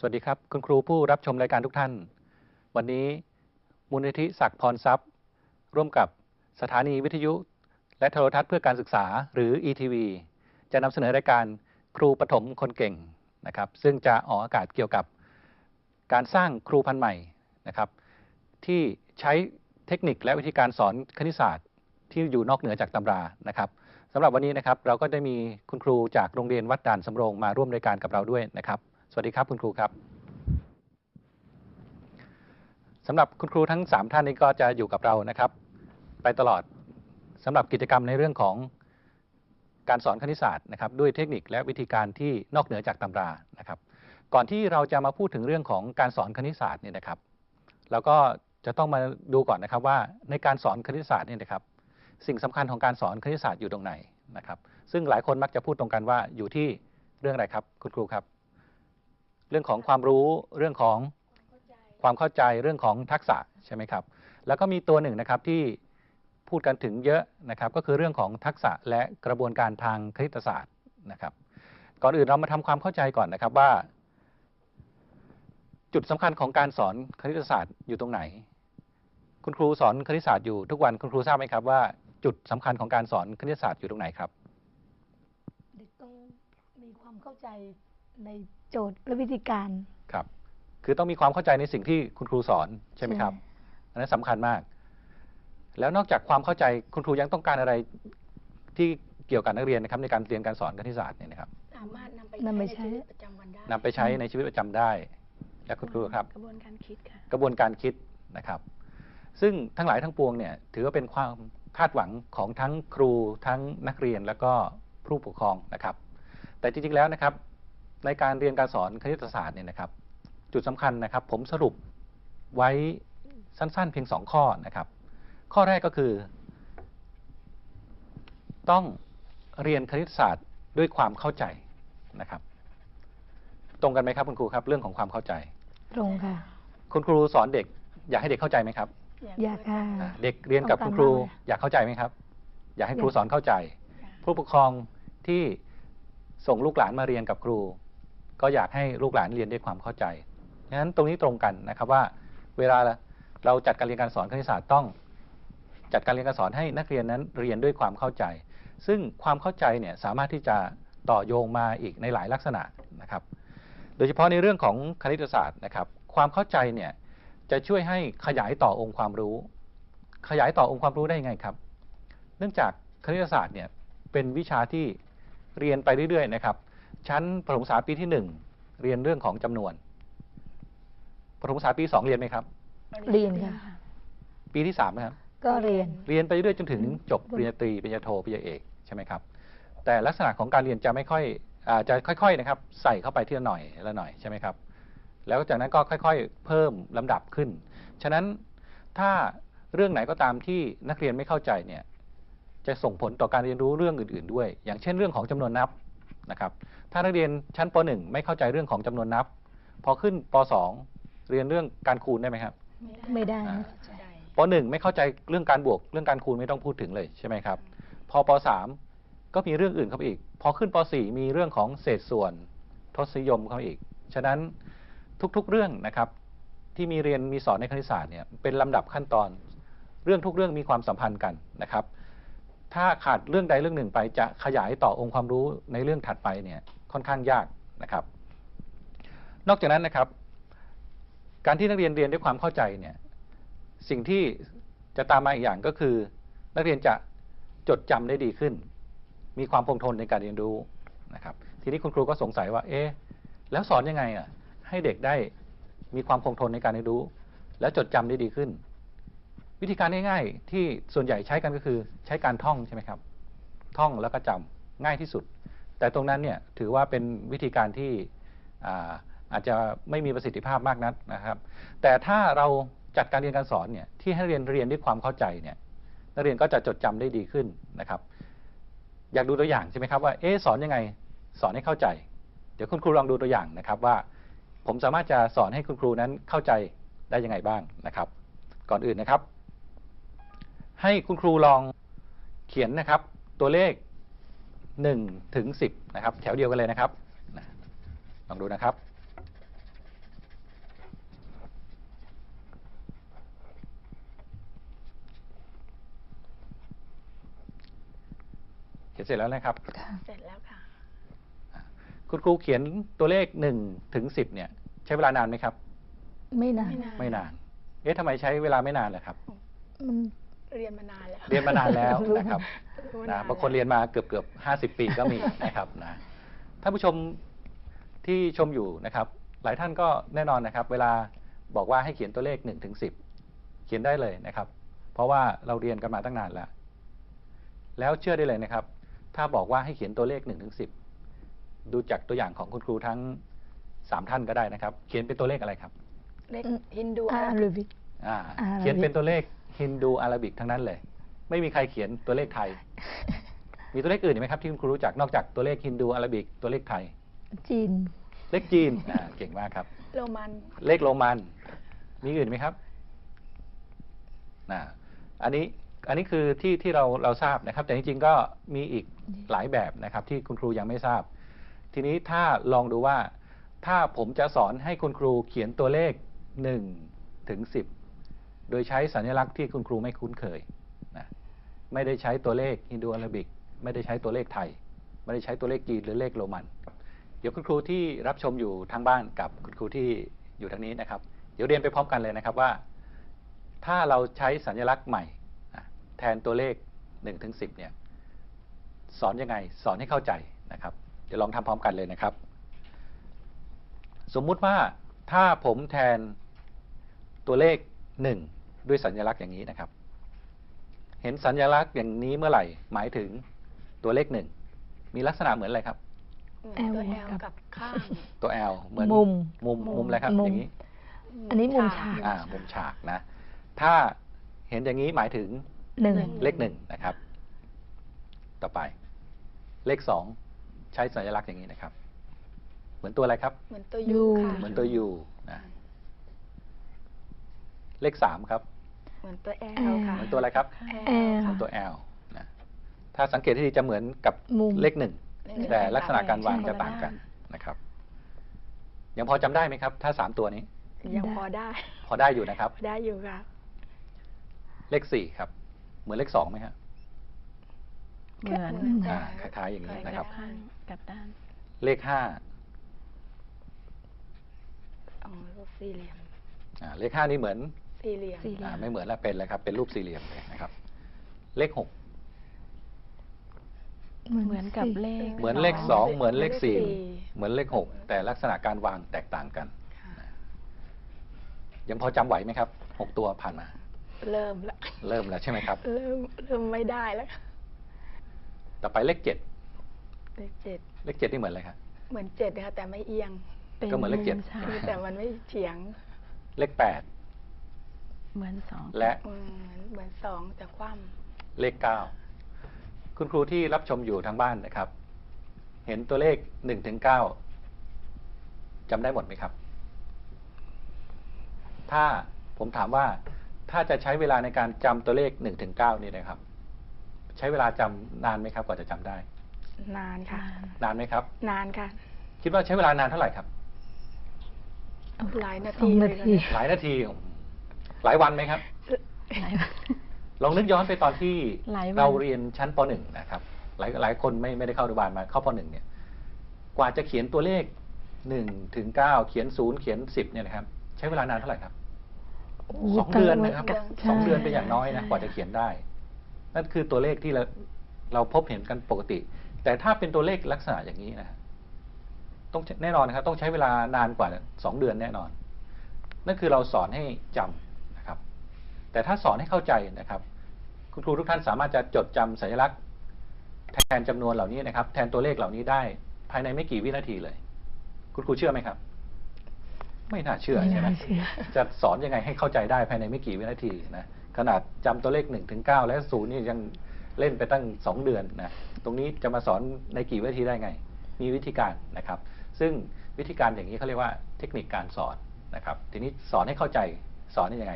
สวัสดีครับ คุณครูผู้รับชมรายการทุกท่าน วันนี้มูลนิธิศักดิ์พรทรัพย์ ร่วมกับสถานีวิทยุ และโทรทัศน์เพื่อการศึกษาหรือ ETV จะนำเสนอรายการครูปฐมคนเก่งนะครับ ซึ่งจะออกอากาศเกี่ยวกับการสร้างครูพันธุ์ใหม่นะครับ ที่ใช้เทคนิคและวิธีการสอนคณิตศาสตร์ ที่อยู่นอกเหนือจากตำรานะครับสำหรับวันนี้นะครับเราก็ได้มีคุณครูจากโรงเรียนวัดด่านสำโรงมาร่วมรายการกับเราด้วยนะครับ สวัสดีครับคุณครูครับสำหรับคุณครูทั้ง 3 ท่านนี้ก็จะอยู่กับเรานะครับ ไปตลอดสำหรับกิจกรรมในเรื่องของการสอนคณิตศาสตร์นะครับ ด้วยเทคนิคและวิธีการที่นอกเหนือจากตำรานะครับ ก่อนที่เราจะมาพูดถึงเรื่องของการสอนคณิตศาสตร์เนี่ยนะครับเราก็จะต้องมาดูก่อนนะครับว่าในการสอนคณิตศาสตร์เนี่ยนะครับ สิ่งสำคัญของการสอนคณิตศาสตร์อยู่ตรงไหนนะครับ ซึ่งหลายคนมักจะพูดตรงกันว่าอยู่ที่เรื่องอะไรครับ คุณครูครับ เรื่องของความรู้เรื่องของความเข้าใจเรื่องของทักษะใช่ไหมครับ แล้วก็มีตัวหนึ่งนะครับที่พูดกันถึงเยอะนะครับก็คือเรื่องของทักษะและกระบวนการทางคณิตศาสตร์นะครับ ก่อนอื่นเรามาทำความเข้าใจก่อนนะครับว่า จุดสำคัญของการสอนคณิตศาสตร์อยู่ตรงไหน คุณครูสอนคณิตศาสตร์อยู่ทุกวันคุณครูทราบไหมครับว่าจุดสำคัญของการสอนคณิตศาสตร์อยู่ตรงไหนครับเด็กต้องมีความเข้าใจใน โจทย์และวิธีการ ครับ คือต้องมีความเข้าใจในสิ่งที่คุณครูสอนใช่ไหมครับ อันนั้นสำคัญมาก แล้วนอกจากความเข้าใจคุณครูยังต้องการอะไรที่เกี่ยวกับนักเรียนนะครับในการเรียนการสอนคณิตศาสตร์เนี่ยนะครับสามารถนำไปนำไปใช้ใช้ในชีวิตประจำวันได้นำไปใช้ในชีวิตประจำได้ และคุณครูครับ กระบวนการคิดค่ะ กระบวนการคิดนะครับ ซึ่งทั้งหลายทั้งปวงเนี่ยถือว่าเป็นความคาดหวังของทั้งครูทั้งนักเรียนแล้วก็ผู้ปกครองนะครับ แต่จริงๆแล้วนะครับ ในการเรียนการสอนคณิตศาสตร์เนี่ยนะครับ จุดสำคัญนะครับ ผมสรุปไว้สั้นๆ เพียงสองข้อนะครับ ข้อแรกก็คือ ต้องเรียนคณิตศาสตร์ด้วยความเข้าใจนะครับ ตรงกันไหมครับคุณครูครับ เรื่องของความเข้าใจ ตรงค่ะ คุณครูสอนเด็ก อยากให้เด็กเข้าใจไหมครับ อยากค่ะอ่าเด็กเรียนกับคุณครูต้องการมากเลยอยากเข้าใจไหมครับ อยากให้ครูอยากสอนเข้าใจ ผู้ปกครองที่ส่งลูกหลานมาเรียนกับครู ก็อยากให้ลูกหลานเรียนด้วยความเข้าใจฉะนั้นตรงนี้ตรงกันนะครับว่า เวลาเราจัดการเรียนการสอนคณิตศาสตร์ต้อง จัดการเรียนการสอนให้นักเรียนนั้นเรียนด้วยความเข้าใจ ซึ่งความเข้าใจเนี่ยสามารถที่จะต่อโยงมาอีกในหลายลักษณะนะครับ โดยเฉพาะในเรื่องของคณิตศาสตร์นะครับ ความเข้าใจเนี่ยจะช่วยให้ขยายต่อองค์ความรู้ ขยายต่อองค์ความรู้ได้ยังไงครับ เนื่องจากคณิตศาสตร์เนี่ยเป็นวิชาที่เรียนไปเรื่อยๆนะครับ ชั้นประถมศึกษาปีที่หนึ่งเรียนเรื่องของจำนวนประถมศึกษาปีสองเรียนไหมครับ เรียนค่ะ ปีที่สามนะครับ ก็เรียน เรียนไปเรื่อยจนถึงจบปริญญาตรีปริญญาโทปริญญาเอกใช่ไหมครับ แต่ลักษณะของการเรียนจะไม่ค่อยอาจะค่อยๆนะครับ ใส่เข้าไปทีละหน่อยละหน่อยใช่ไหมครับ แล้วจากนั้นก็ค่อยๆ เพิ่มลำดับขึ้น ฉะนั้นถ้าเรื่องไหนก็ตามที่นักเรียนไม่เข้าใจเนี่ย จะส่งผลต่อการเรียนรู้เรื่องอื่น ๆ ด้วย อย่างเช่นเรื่องของจำนวนนับ นะครับ ถ้านักเรียนชั้นป .1 ไม่เข้าใจเรื่องของจำนวนนับ พอขึ้นป .2 เรียนเรื่องการคูณได้ไหมครับ ไม่ได้อ่าใช่ป .1 ไม่เข้าใจเรื่องการบวก เรื่องการคูณไม่ต้องพูดถึงเลยใช่ไหมครับ พอป .3 ก็มีเรื่องอื่นเข้าไปอีก พอขึ้นป .4 มีเรื่องของเศษส่วนทศนิยมเข้ามาอีก ฉะนั้นทุกๆเรื่องนะครับที่มีเรียนมีสอนในคณิตศาสตร์เนี่ยเป็นลำดับขั้นตอน เรื่องทุกเรื่องมีความสัมพันธ์กันนะครับ ถ้าขาดเรื่องใดเรื่องหนึ่งไปจะขยายต่อองค์ความรู้ในเรื่องถัดไปเนี่ยค่อนข้างยากนะครับ นอกจากนั้นนะครับ การที่นักเรียนเรียนด้วยความเข้าใจเนี่ยสิ่งที่จะตามมาอีกอย่างก็คือ นักเรียนจะจดจำได้ดีขึ้น มีความคงทนในการเรียนรู้นะครับ ทีนี้คุณครูก็สงสัยว่า เอ๊ะแล้วสอนยังไงอะให้เด็กได้มีความคงทนในการเรียนรู้ แล้วจดจำได้ดีขึ้น วิธีการง่ายๆ ที่ส่วนใหญ่ใช้กันก็คือใช้การท่องใช่ไหมครับ ท่องแล้วก็จำง่ายที่สุด แต่ตรงนั้นเนี่ยถือว่าเป็นวิธีการที่อาอาจจะไม่มีประสิทธิภาพมากนักนะครับ แต่ถ้าเราจัดการเรียนการสอนเนี่ยที่ให้เรียนเรียนด้วยความเข้าใจเนี่ยนักเรียนก็จะจดจำได้ดีขึ้นนะครับ อยากดูตัวอย่างใช่ไหมครับว่าเอ๊สอนยังไงสอนให้เข้าใจ เดี๋ยวคุณครูลองดูตัวอย่างนะครับว่า ผมสามารถจะสอนให้คุณครูนั้นเข้าใจได้ยังไงบ้างนะครับ ก่อนอื่นนะครับ ให้คุณครูลองเขียนนะครับ ตัวเลข1ถึง10นะครับ แถวเดียวกันเลยนะครับ ลองดูนะครับ เขียนเสร็จแล้วนะครับ เสร็จแล้วค่ะ คุณครูเขียนตัวเลข1ถึง10เนี่ย ใช้เวลานานไหมครับ ไม่นาน ไม่นาน เอ๊ะทำไมใช้เวลาไม่นานเล่ะครับ มัน เรียนมานานแล้ว เรียนมานานแล้วนะครับรู้นะมบางคนเรียนมาเกือบเกือบห้าสิบปีก็มีนะครับนะท่านผู้ชมที่ชมอยู่นะครับ หลายท่านก็แน่นอนนะครับ เวลาบอกว่าให้เขียนตัวเลขหนึ่งถึงสิบเขียนได้เลยนะครับ เพราะว่าเราเรียนกันมาตั้งนานแล้ว แล้วเชื่อได้เลยนะครับ ถ้าบอกว่าให้เขียนตัวเลขหนึ่งถึงสิบดูจากตัวอย่างของคุณครูทั้งสามท่านก็ได้นะครับ เขียนเป็นตัวเลขอะไรครับ เลขฮินดูอาอาราบิกอ่าอาราบิกเขียนเป็นตัวเลข ฮินดูอาราบิกทั้งนั้นเลย ไม่มีใครเขียนตัวเลขไทย มีตัวเลขอื่นอีกไหมครับที่คุณครูรู้จักนอกจากตัวเลขฮินดูอาราบิกตัวเลขไทย จีน เลขจีนอ่าเก่งมากครับ โรมัน เลขโรมัน มีอื่นไหมครับนะอันนี้อันนี้คือที่ที่เราเราทราบนะครับ แต่จริงๆก็มีอีกหลายแบบนะครับ ที่คุณครูยังไม่ทราบ ทีนี้ถ้าลองดูว่า ถ้าผมจะสอนให้คุณครูเขียนตัวเลข1ถึง10 โดยใช้สัญลักษณ์ที่คุณครูไม่คุ้นเคยนะไม่ได้ใช้ตัวเลขฮินดูอาราบิก ไม่ได้ใช้ตัวเลขไทย ไม่ได้ใช้ตัวเลขจีนหรือเลขโรมัน เดี๋ยวคุณครูที่รับชมอยู่ทางบ้านกับคุณครูที่อยู่ทางนี้นะครับ เดี๋ยวเรียนไปพร้อมกันเลยนะครับว่า ถ้าเราใช้สัญลักษณ์ใหม่ แทนตัวเลข1ถึง10เนี่ยสอนยังไงสอนให้เข้าใจนะครับ เดี๋ยวลองทำพร้อมกันเลยนะครับ สมมุติว่าถ้าผมแทนตัวเลข 1 ด้วยสัญลักษณ์อย่างนี้นะครับ เห็นสัญลักษณ์อย่างนี้เมื่อไหร่ หมายถึงตัวเลข1มีลักษณะเหมือนอะไรครับเหมือนตัวแอแอลลกับกับข้างตัว L เหมือนมุมมุมมุมอะไรครับมุมอย่างนี้ อันนี้มุมฉากอ่ามุมฉากนะ ถ้าเห็นอย่างนี้หมายถึงหนึ่งเลขหนึ่งนะครับ ต่อไป เลขสองใช้สัญลักษณ์อย่างนี้นะครับ เหมือนตัวอะไรครับ เหมือนตัวยูยูค่ะเหมือนตัว U นะเลขสามครับ เหมือนตัวแอแอลลค่ะ เหมือนตัวอะไรครับ แอล เหมือนตัว L นะถ้าสังเกตให้ดีจะเหมือนกับมุม เลขหนึ่ง แต่ลักษณะการวางจะต่างกันนะครับ ยังพอจำได้ไหมครับ ถ้าสามตัวนี้ ยังพอได้ พอได้อยู่นะครับ ได้อยู่ค่ะ เลขสี่ครับ เหมือนเลขสองไหมครับ เหมือนอ่าคล้ายๆอย่างนี้นะครับ ข้างกลับด้าน เลขห้าอ๋อรูปสี่เหลี่ยมอ่าเลขห้านี่เหมือน สี่เหลี่ยมสี่เหลี่ยอ่าไม่เหมือนแล้วเป็นเลยครับ เป็นรูปสี่เหลี่ยมเลยนะครับ เลขหกเหมือนกับเลข เหมือนเลขสองเหมือนเลขสี่เลขสี่เหมือนเลขหกแต่ลักษณะการวางแตกต่างกัน ค่ะยังพอจำไหวไหมครับหกตัวผ่านมา เริ่มละเริ่มแล้วใช่ไหมครับ เริ่มเริ่มไม่ได้แล้วค่ะต่อไปเลขเจ็ดเลขเจ็ดเลขเจ็ดนี่เหมือนอะไรครับ เหมือนเจ็ดนะคะแต่ไม่เอียงก็เหมือนเลขเจ็ดมุมฉากแต่มันไม่เฉียงเลขแปด เหมือนสองและอืมเหมือนสองแต่คว่เลขเก้าคุณครูที่รับชมอยู่ทางบ้านนะครับ เห็นตัวเลขหนึ่งถึงเก้าจำได้หมดไหมครับ ถ้าผมถามว่าถ้าจะใช้เวลาในการจำตัวเลขหนึ่งถึงเก้านี่นะครับ ใช้เวลาจำนานไหมครับ กว่าจะจำได้ำนานค่ะ นานไหมครับ นานค่ะ คิดว่าใช้เวลานานเท่าไหร่ครับหลายนาสอทีงเลนายทีหลายนาที หลายวันไหมครับ หลายลองนึกย้อนไปตอนที่หลายวัน เราเรียนชั้นป .1 นะครับ หลายหลายคนไม่ไม่ได้เข้าอนุบาลมาเข้าป .1 เนี่ย กว่าจะเขียนตัวเลข1ถึง9เขียน0เขียน10เนี่ยนะครับ ใช้เวลานานเท่าไหร่ครับโอ้สองเดือนนะครับใช่ สองเดือนเป็นอย่างน้อยนะกว่าจะเขียนได้ นั่นคือตัวเลขที่เราเราพบเห็นกันปกติ แต่ถ้าเป็นตัวเลขลักษณะอย่างนี้นะต้องแน่นอนนะครับ ต้องใช้เวลานานกว่าสองเดือนแน่นอน นั่นคือเราสอนให้จำนะครับ แต่ถ้าสอนให้เข้าใจนะครับ คุณครูทุกท่านสามารถจะจดจำสัญลักษณ์ แทนจำนวนเหล่านี้นะครับ แทนตัวเลขเหล่านี้ได้ภายในไม่กี่วินาทีเลย คุณครูเชื่อไหมครับ ไม่น่าเชื่อใช่ไหมไม่น่าเชื่อจะสอนยังไงให้เข้าใจได้ภายในไม่กี่วินาทีนะขนาดจำตัวเลขหนึ่งถึงเก้าและศูนย์นี่ยังเล่นไปตั้งสองเดือนนะตรงนี้จะมาสอนในกี่วินาทีได้ไง มีวิธีการนะครับ ซึ่งวิธีการอย่างนี้เขาเรียกว่าเทคนิคการสอนนะครับ ทีนี้สอนให้เข้าใจสอนได้ยังไง